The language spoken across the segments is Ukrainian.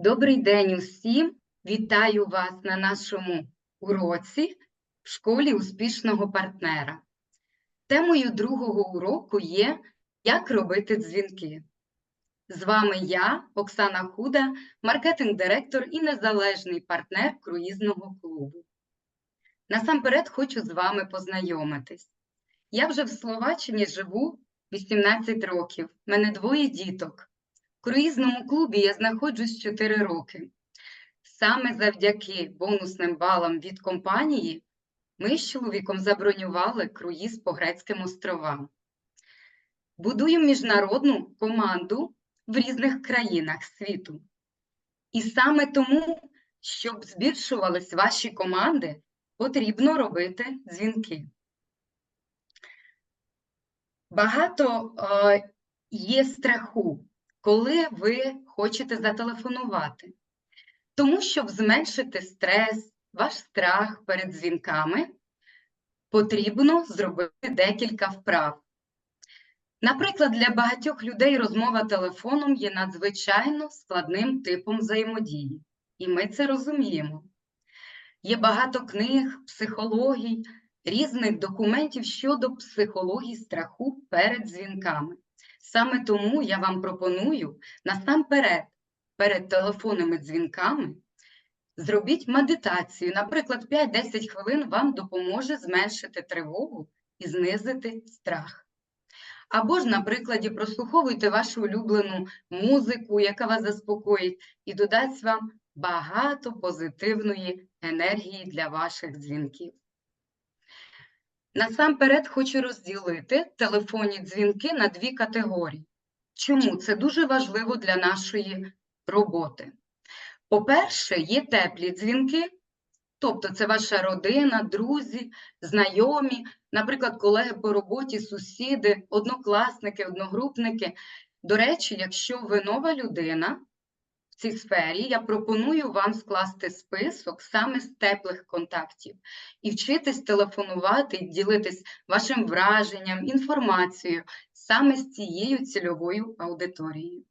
Добрий день усім! Вітаю вас на нашому уроці в школі успішного партнера. Темою другого уроку є Як робити дзвінки. З вами я, Оксана Худа, маркетинг-директор і незалежний партнер круїзного клубу. Насамперед хочу з вами познайомитись. Я вже в Словаччині живу 18 років, мене двоє діток. В круїзному клубі я знаходжусь 4 роки. Саме завдяки бонусним балам від компанії ми з чоловіком забронювали круїз по Грецьким островам. Будую міжнародну команду в різних країнах світу. І саме тому, щоб збільшувались ваші команди, потрібно робити дзвінки. Багато е, є страху, коли ви хочете зателефонувати. Тому, щоб зменшити стрес, ваш страх перед дзвінками, потрібно зробити декілька вправ. Наприклад, для багатьох людей розмова телефоном є надзвичайно складним типом взаємодії, і ми це розуміємо. Є багато книг, психологій, різних документів щодо психології страху перед дзвінками. Саме тому я вам пропоную насамперед перед телефонними дзвінками зробіть медитацію. Наприклад, 5-10 хвилин вам допоможе зменшити тривогу і знизити страх. Або ж, на прикладі, прослуховуйте вашу улюблену музику, яка вас заспокоїть, і додасть вам багато позитивної енергії для ваших дзвінків. Насамперед хочу розділити телефонні дзвінки на дві категорії. Чому? Це дуже важливо для нашої роботи. По-перше, є теплі дзвінки, тобто це ваша родина, друзі, знайомі, наприклад, колеги по роботі, сусіди, однокласники, одногрупники. До речі, якщо ви нова людина цій сфері, я пропоную вам скласти список саме з теплих контактів і вчитись телефонувати, ділитись вашим враженням, інформацією саме з цією цільовою аудиторією.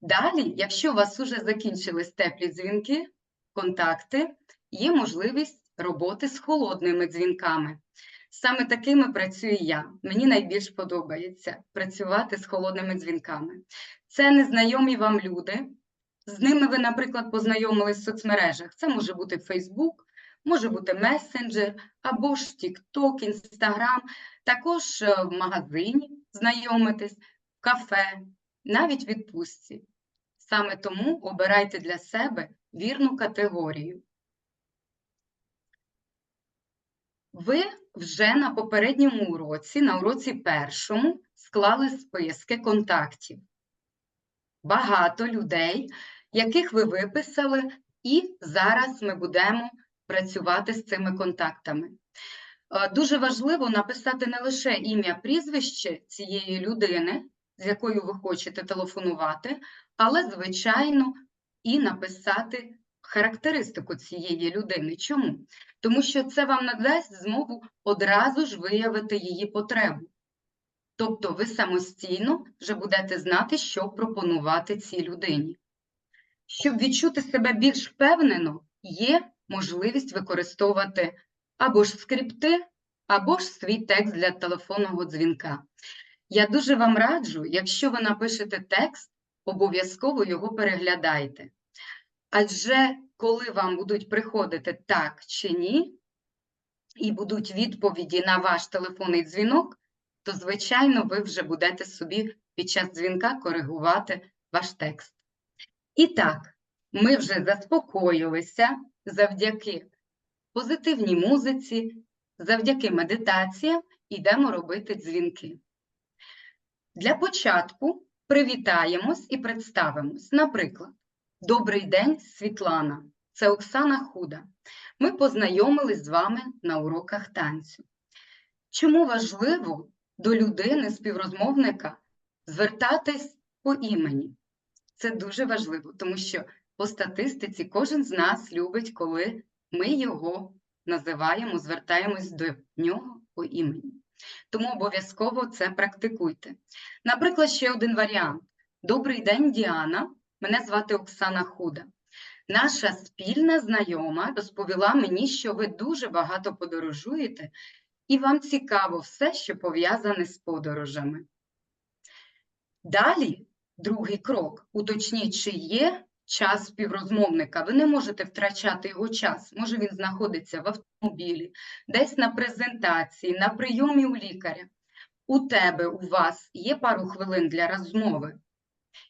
Далі, якщо у вас вже закінчились теплі дзвінки, контакти, є можливість роботи з холодними дзвінками. Саме такими працюю я. Мені найбільш подобається працювати з холодними дзвінками. Це незнайомі вам люди. З ними ви, наприклад, познайомились в соцмережах. Це може бути Facebook, може бути месенджер, або ж TikTok, Instagram, також е, в магазині знайомитись, в кафе, навіть в відпустці. Саме тому обирайте для себе вірну категорію. Ви вже на попередньому уроці, на уроці першому, склали списки контактів. Багато людей, яких ви виписали, і зараз ми будемо працювати з цими контактами. Е, Дуже важливо написати не лише ім'я, прізвище цієї людини, з якою ви хочете телефонувати, але, звичайно, і написати характеристику цієї людини. Чому? Тому що це вам надасть змогу одразу ж виявити її потребу. Тобто ви самостійно вже будете знати, що пропонувати цій людині. Щоб відчути себе більш впевнено, є можливість використовувати або ж скрипти, або ж свій текст для телефонного дзвінка. Я дуже вам раджу, якщо ви напишете текст, обов'язково його переглядайте. Адже коли вам будуть приходити так чи ні, і будуть відповіді на ваш телефонний дзвінок, то, звичайно, ви вже будете собі під час дзвінка коригувати ваш текст. І так, ми вже заспокоїлися завдяки позитивній музиці, завдяки медитаціям йдемо робити дзвінки. Для початку привітаємось і представимось. Наприклад, Добрий день, Світлана. Це Оксана Худа. Ми познайомились з вами на уроках танцю. Чому важливо до людини, співрозмовника, звертатись по імені? Це дуже важливо, тому що по статистиці кожен з нас любить, коли ми його називаємо, звертаємось до нього по імені. Тому обов'язково це практикуйте. Наприклад, ще один варіант. Добрий день, Діана. Мене звати Оксана Худа. Наша спільна знайома розповіла мені, що ви дуже багато подорожуєте, і вам цікаво все, що пов'язане з подорожами. Далі, другий крок. Уточніть, чи є час співрозмовника. Ви не можете втрачати його час. Може, він знаходиться в автомобілі, десь на презентації, на прийомі у лікаря. У тебе, у вас є пару хвилин для розмови.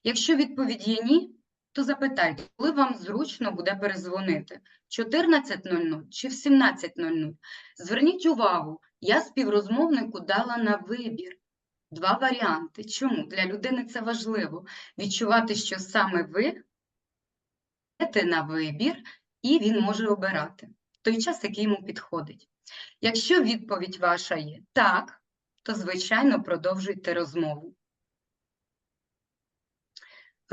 Якщо відповідь є ні, то запитайте, коли вам зручно буде перезвонити? 14.00 чи в 17.00? Зверніть увагу, я співрозмовнику дала на вибір два варіанти. Чому? Для людини це важливо відчувати, що саме ви даєте на вибір, і він може обирати той час, який йому підходить. Якщо відповідь ваша є так, то, звичайно, продовжуйте розмову.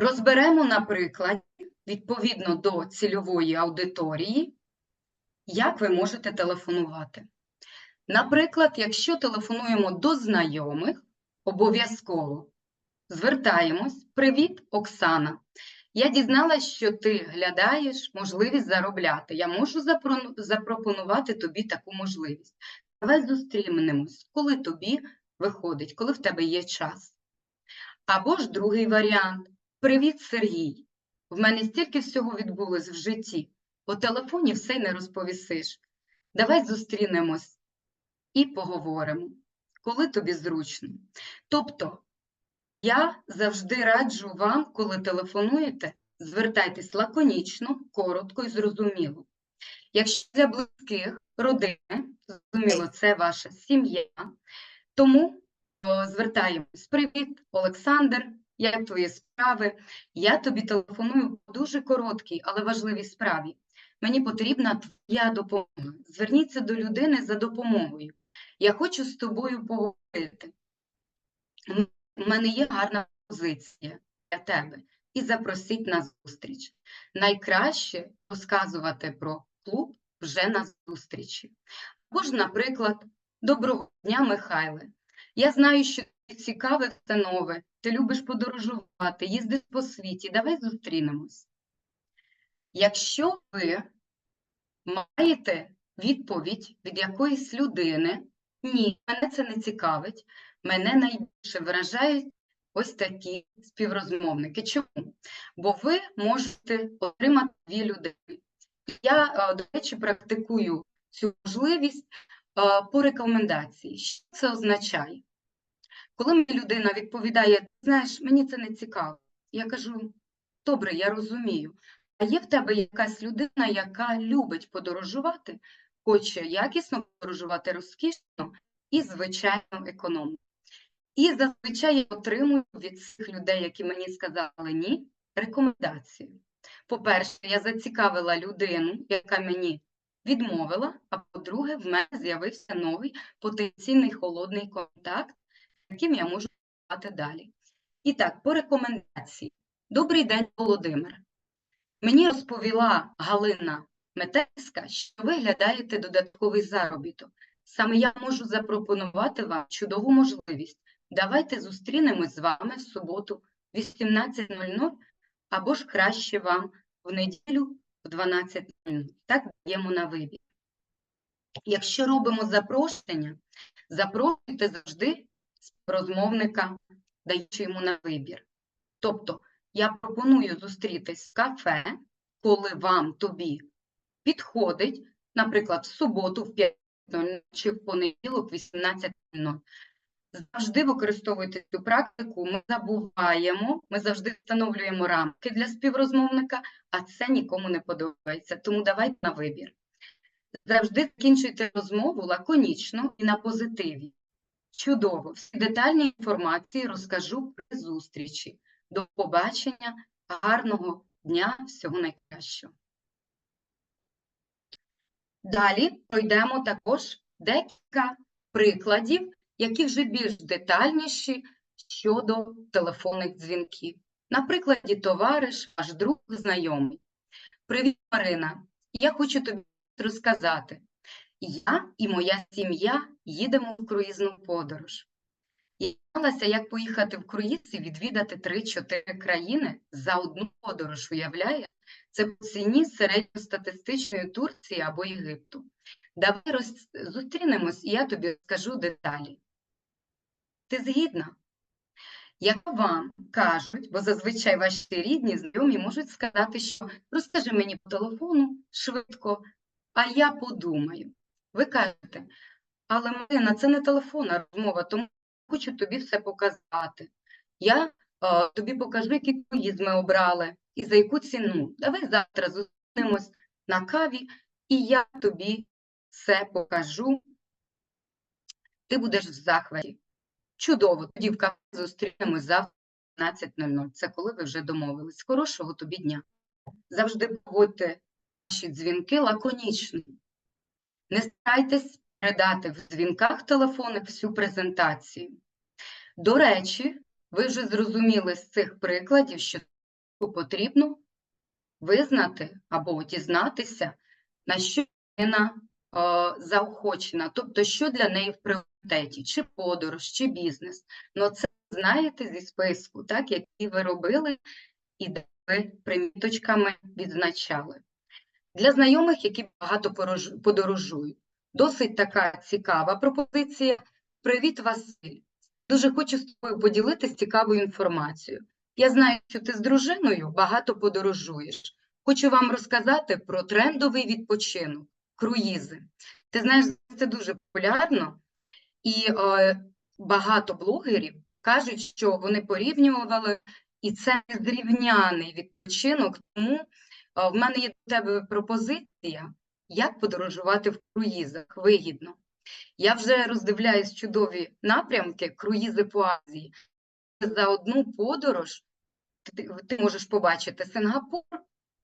Розберемо, наприклад, відповідно до цільової аудиторії, як ви можете телефонувати. Наприклад, якщо телефонуємо до знайомих, обов'язково звертаємось. Привіт, Оксана. Я дізналась, що ти глядаєш можливість заробляти. Я можу запропонувати тобі таку можливість. Давай зустрінемось, коли тобі виходить, коли в тебе є час. Або ж другий варіант. Привіт, Сергій. В мене стільки всього відбулось в житті. По телефоні все й не розповісиш. Давай зустрінемось і поговоримо, коли тобі зручно. Тобто, я завжди раджу вам, коли телефонуєте, звертайтесь лаконічно, коротко і зрозуміло. Якщо для близьких, родини, зрозуміло, це ваша сім'я, тому звертаємось. Привіт, Олександр, як твої справи? Я тобі телефоную по дуже короткій, але важливій справі. Мені потрібна твоя допомога. Зверніться до людини за допомогою. Я хочу з тобою поговорити. У мене є гарна позиція для тебе. І запросіть на зустріч. Найкраще розказувати про клуб вже на зустрічі. Або ж, наприклад, Доброго дня, Михайле. Я знаю, що цікаве все нове, ти любиш подорожувати, їздиш по світі. Давай зустрінемось. Якщо ви маєте відповідь від якоїсь людини, ні, мене це не цікавить, мене найбільше вражають ось такі співрозмовники. Чому? Бо ви можете отримати дві людини. Я, е, до речі, практикую цю можливість е, по рекомендації. Що це означає? Коли мені людина відповідає, знаєш, мені це не цікаво, я кажу, добре, я розумію. А є в тебе якась людина, яка любить подорожувати, хоче якісно подорожувати розкішно і, звичайно, економно. І зазвичай я отримую від цих людей, які мені сказали ні, рекомендацію. По-перше, я зацікавила людину, яка мені відмовила, а по-друге, в мене з'явився новий потенційний холодний контакт, яким я можу працювати далі. І так, по рекомендації. Добрий день, Володимир. Мені розповіла Галина Метельська, що ви глядаєте додатковий заробіток. Саме я можу запропонувати вам чудову можливість. Давайте зустрінемось з вами в суботу в 18.00 або ж краще вам в неділю в 12.00. Так даємо на вибір. Якщо робимо запрошення, запрошуйте завжди співрозмовника, даючи йому на вибір. Тобто, я пропоную зустрітись в кафе, коли вам тобі підходить, наприклад, в суботу, в 5.00 чи в понеділок, в 18.00. Завжди використовуйте цю практику, ми забуваємо, ми завжди встановлюємо рамки для співрозмовника, а це нікому не подобається. Тому давайте на вибір. Завжди закінчуйте розмову лаконічно і на позитиві. Чудово! Всі детальні інформації розкажу при зустрічі. До побачення, гарного дня, всього найкращого. Далі пройдемо також декілька прикладів, які вже більш детальніші щодо телефонних дзвінків. На прикладі товариш, ваш друг, знайомий. Привіт, Марина. Я хочу тобі розказати. Я і моя сім'я їдемо в круїзну подорож. і дізналася, як поїхати в круїз і відвідати 3-4 країни за одну подорож, уявляє? Це по ціні середньостатистичної Турції або Єгипту. Давай роз... зустрінемось, і я тобі скажу деталі. Ти згідна? Як вам кажуть, бо зазвичай ваші рідні, знайомі можуть сказати, що розкажи мені по телефону швидко, а я подумаю. Ви кажете, але Марина, це не телефонна розмова, тому я хочу тобі все показати. Я е, тобі покажу, які круїз ми обрали і за яку ціну. Давай завтра зустрінемось на каві, і я тобі все покажу. Ти будеш в захваті. Чудово, тоді в кафе зустрінемось завтра о 15.00. Це коли ви вже домовились. Хорошого тобі дня. Завжди погодьте ваші дзвінки лаконічно. Не старайтесь передати в дзвінках телефонних всю презентацію. До речі, ви вже зрозуміли з цих прикладів, що потрібно визнати або дізнатися, на що людина е, заохочена, тобто, що для неї в пріоритеті, чи подорож, чи бізнес. Ну, це знаєте зі списку, так, який ви робили і де ви приміточками відзначали. Для знайомих, які багато подорожують. Досить така цікава пропозиція. Привіт, Василь. Дуже хочу з тобою поділитися цікавою інформацією. Я знаю, що ти з дружиною багато подорожуєш. Хочу вам розказати про трендовий відпочинок, круїзи. Ти знаєш, це дуже популярно, і е, багато блогерів кажуть, що вони порівнювали, і це незрівняний відпочинок. Тому в мене є до тебе пропозиція, як подорожувати в круїзах вигідно. Я вже роздивляюсь чудові напрямки, круїзи по Азії. За одну подорож ти, ти можеш побачити Сингапур,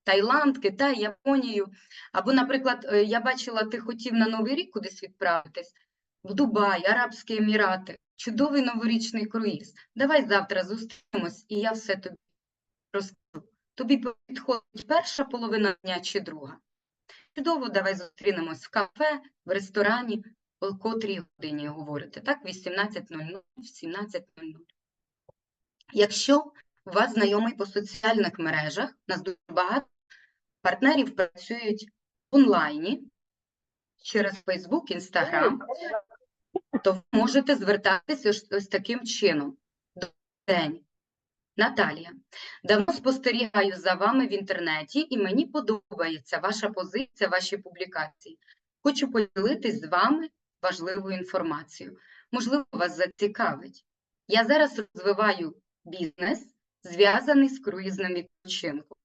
Таїланд, Китай, Японію. Або, наприклад, е, я бачила, ти хотів на Новий рік кудись відправитись в Дубай, Арабські Емірати. Чудовий новорічний круїз. Давай завтра зустрінемось, і я все тобі розкажу. Тобі підходить перша половина дня чи друга? Чудово, давай зустрінемось в кафе, в ресторані, о котрій годині говорите, так? 18.00, 17.00. Якщо у вас знайомий по соціальних мережах, нас дуже багато партнерів працюють онлайні через Facebook, Instagram, то ви можете звертатися ось таким чином. Добрий день. Наталія, давно спостерігаю за вами в інтернеті, і мені подобається ваша позиція, ваші публікації. Хочу поділитись з вами важливою інформацією. Можливо, вас зацікавить. Я зараз розвиваю бізнес, зв'язаний з круїзним відпочинком.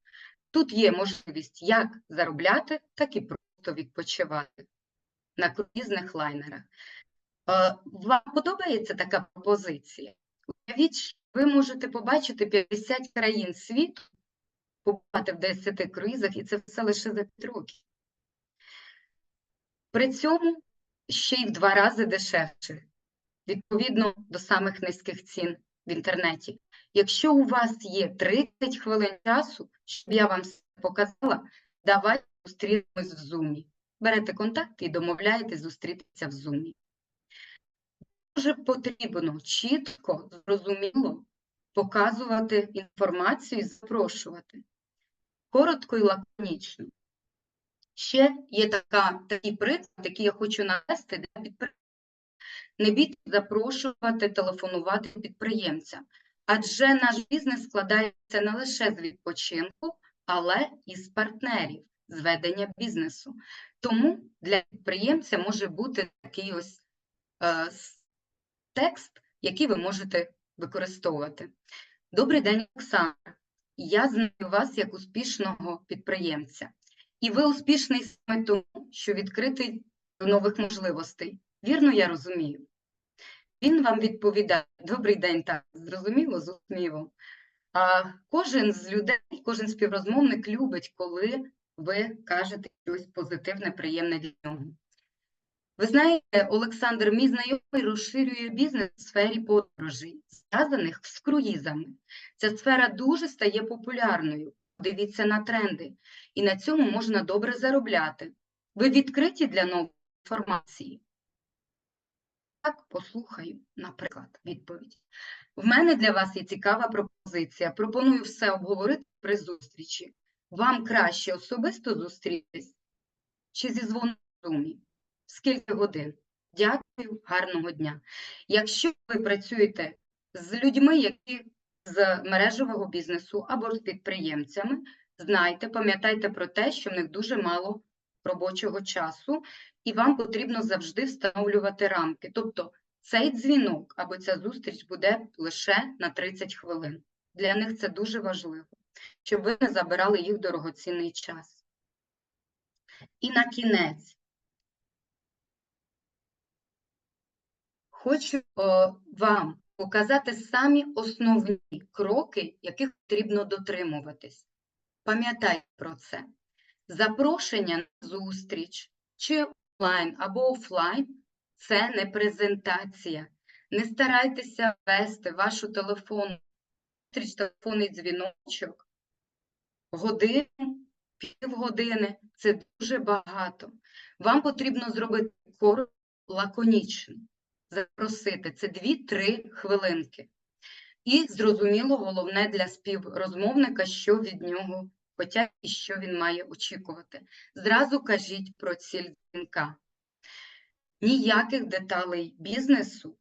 Тут є можливість як заробляти, так і просто відпочивати на круїзних лайнерах. Е, Вам подобається така пропозиція? Уявіть, ви можете побачити 50 країн світу, побувати в 10 круїзах, і це все лише за 5 років. При цьому ще й в два рази дешевше, відповідно до самих низьких цін в інтернеті. Якщо у вас є 30 хвилин часу, щоб я вам все показала, давайте зустрінемось в Zoom. Берете контакт і домовляєтесь зустрітися в Zoom. Дуже потрібно чітко, зрозуміло показувати інформацію і запрошувати. Коротко і лаконічно. Ще є така, такий приклад, який я хочу навести для підприємців. Не бійтесь запрошувати, телефонувати підприємцям, адже наш бізнес складається не лише з відпочинку, але і з партнерів, з ведення бізнесу. Тому для підприємця може бути такий ось е, текст, який ви можете використовувати. Добрий день, Оксана. Я знаю вас як успішного підприємця. І ви успішний саме тому, що відкритий до нових можливостей. Вірно, я розумію. Він вам відповідає: Добрий день, так, зрозуміло, з усмівом. А кожен з людей, кожен співрозмовник любить, коли ви кажете щось позитивне, приємне для нього. Ви знаєте, Олександр, мій знайомий розширює бізнес в сфері подорожей, зв'язаних з круїзами. Ця сфера дуже стає популярною. Дивіться на тренди, і на цьому можна добре заробляти. Ви відкриті для нової інформації? Так, послухаю, наприклад, відповідь. В мене для вас є цікава пропозиція. Пропоную все обговорити при зустрічі. Вам краще особисто зустрітись чи зі дзвоном в Zoom? Скільки годин? Дякую, гарного дня. Якщо ви працюєте з людьми, які з мережевого бізнесу або з підприємцями, знайте, пам'ятайте про те, що в них дуже мало робочого часу, і вам потрібно завжди встановлювати рамки. Тобто цей дзвінок або ця зустріч буде лише на 30 хвилин. Для них це дуже важливо, щоб ви не забирали їх дорогоцінний час. І на кінець хочу о, вам показати самі основні кроки, яких потрібно дотримуватись. Пам'ятайте про це. Запрошення на зустріч чи онлайн або офлайн це не презентація. Не старайтеся вести вашу телефонну зустріч, телефонний дзвіночок годину, півгодини це дуже багато. Вам потрібно зробити коротко, лаконічно, запросити це 2-3 хвилинки. І, зрозуміло, головне для співрозмовника, що від нього хочуть і що він має очікувати. Зразу кажіть про ціль дзвінка. Ніяких деталей бізнесу,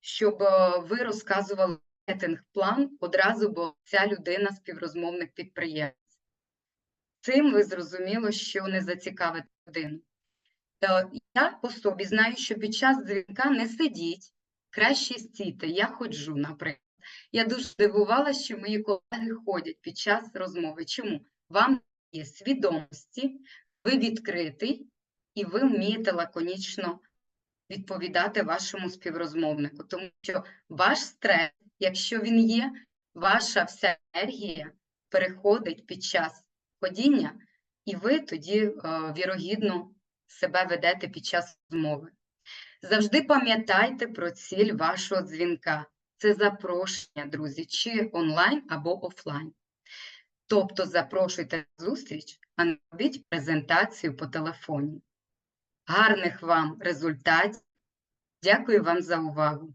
щоб е, ви розказували маркетинг-план одразу, бо ця людина співрозмовник підприємець. Цим ви зрозуміло, що не зацікавить людину. Е, Я по собі знаю, що під час дзвінка не сидіть, краще стійте. Я ходжу, наприклад. Я дуже здивувалася, що мої колеги ходять під час розмови. Чому? Вам є свідомості, ви відкритий і ви вмієте лаконічно відповідати вашому співрозмовнику, тому що ваш стрес, якщо він є, ваша вся енергія переходить під час ходіння, і ви тоді е, вірогідно себе ведете під час розмови. Завжди пам'ятайте про ціль вашого дзвінка. Це запрошення, друзі, чи онлайн або офлайн. Тобто запрошуйте зустріч, а не робіть презентацію по телефоні. Гарних вам результатів! Дякую вам за увагу!